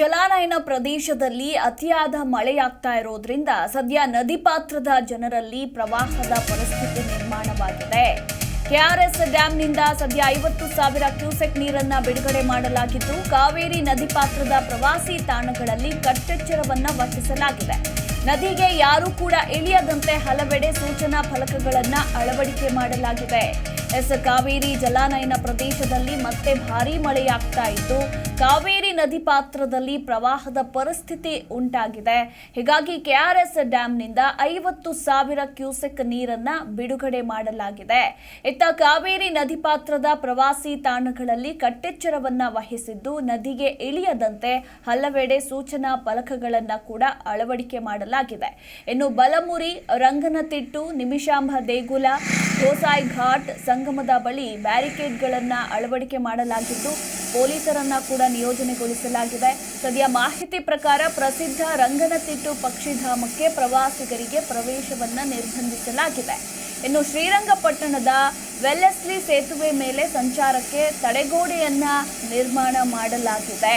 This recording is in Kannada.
ಜಲಾನಯನ ಪ್ರದೇಶದಲ್ಲಿ ಅತಿಯಾದ ಮಳೆಯಾಗ್ತಾ ಇರೋದ್ರಿಂದ ಸದ್ಯ ನದಿ ಪಾತ್ರದ ಜನರಲ್ಲಿ ಪ್ರವಾಹದ ಪರಿಸ್ಥಿತಿ ನಿರ್ಮಾಣವಾಗಿದೆ. ಕೆಆರ್ಎಸ್ ಡ್ಯಾಂನಿಂದ ಸದ್ಯ ಐವತ್ತು ಸಾವಿರ ಕ್ಯೂಸೆಕ್ ನೀರನ್ನ ಬಿಡುಗಡೆ ಮಾಡಲಾಗಿದ್ದು, ಕಾವೇರಿ ನದಿ ಪಾತ್ರದ ಪ್ರವಾಸಿ ತಾಣಗಳಲ್ಲಿ ಕಟ್ಟೆಚ್ಚರವನ್ನ ವಹಿಸಲಾಗಿದೆ. ನದಿಗೆ ಯಾರೂ ಕೂಡ ಇಳಿಯದಂತೆ ಹಲವೆಡೆ ಸೂಚನಾ ಫಲಕಗಳನ್ನು ಅಳವಡಿಕೆ ಮಾಡಲಾಗಿದೆ. ಎಸ್ ಕಾವೇರಿ ಜಲಾನಯನ ಪ್ರದೇಶದಲ್ಲಿ ಮತ್ತೆ ಭಾರೀ ಮಳೆಯಾಗ್ತಾ ಇದ್ದು, ಕಾವೇರಿ ನದಿ ಪಾತ್ರದಲ್ಲಿ ಪ್ರವಾಹದ ಪರಿಸ್ಥಿತಿ ಉಂಟಾಗಿದೆ. ಹೀಗಾಗಿ ಕೆಆರ್ಎಸ್ ಡ್ಯಾಂನಿಂದ ಐವತ್ತು ಸಾವಿರ ಕ್ಯೂಸೆಕ್ ನೀರನ್ನ ಬಿಡುಗಡೆ ಮಾಡಲಾಗಿದೆ. ಇತ್ತ ಕಾವೇರಿ ನದಿ ಪಾತ್ರದ ಪ್ರವಾಸಿ ತಾಣಗಳಲ್ಲಿ ಕಟ್ಟೆಚ್ಚರವನ್ನ ವಹಿಸಿದ್ದು, ನದಿಗೆ ಇಳಿಯದಂತೆ ಹಲವೆಡೆ ಸೂಚನಾ ಫಲಕಗಳನ್ನ ಕೂಡ ಅಳವಡಿಕೆ ಮಾಡಲಾಗಿದೆ. ಇನ್ನು ಬಲಮುರಿ, ರಂಗನತಿಟ್ಟು ನಿಮಿಷಾಂಬ ದೇಗುಲ, ಗೋಸಾಯಿ ಘಾಟ್ ಸಂಗಮದ ಬಳಿ ಬ್ಯಾರಿಕೇಡ್ಗಳನ್ನು ಅಳವಡಿಕೆ ಮಾಡಲಾಗಿದ್ದು, ಪೊಲೀಸರನ್ನ ಕೂಡ ನಿಯೋಜನೆಗೊಳಿಸಲಾಗಿದೆ. ಸದ್ಯ ಮಾಹಿತಿ ಪ್ರಕಾರ ಪ್ರಸಿದ್ಧ ರಂಗನತಿಟ್ಟು ಪಕ್ಷಿಧಾಮಕ್ಕೆ ಪ್ರವಾಸಿಗರಿಗೆ ಪ್ರವೇಶವನ್ನು ನಿರ್ಬಂಧಿಸಲಾಗಿದೆ. ಇನ್ನು ಶ್ರೀರಂಗಪಟ್ಟಣದ ವೆಲ್ಲೆಸ್ಲಿ ಸೇತುವೆ ಮೇಲೆ ಸಂಚಾರಕ್ಕೆ ತಡೆಗೋಡೆಯನ್ನ ನಿರ್ಮಾಣ ಮಾಡಲಾಗಿದೆ.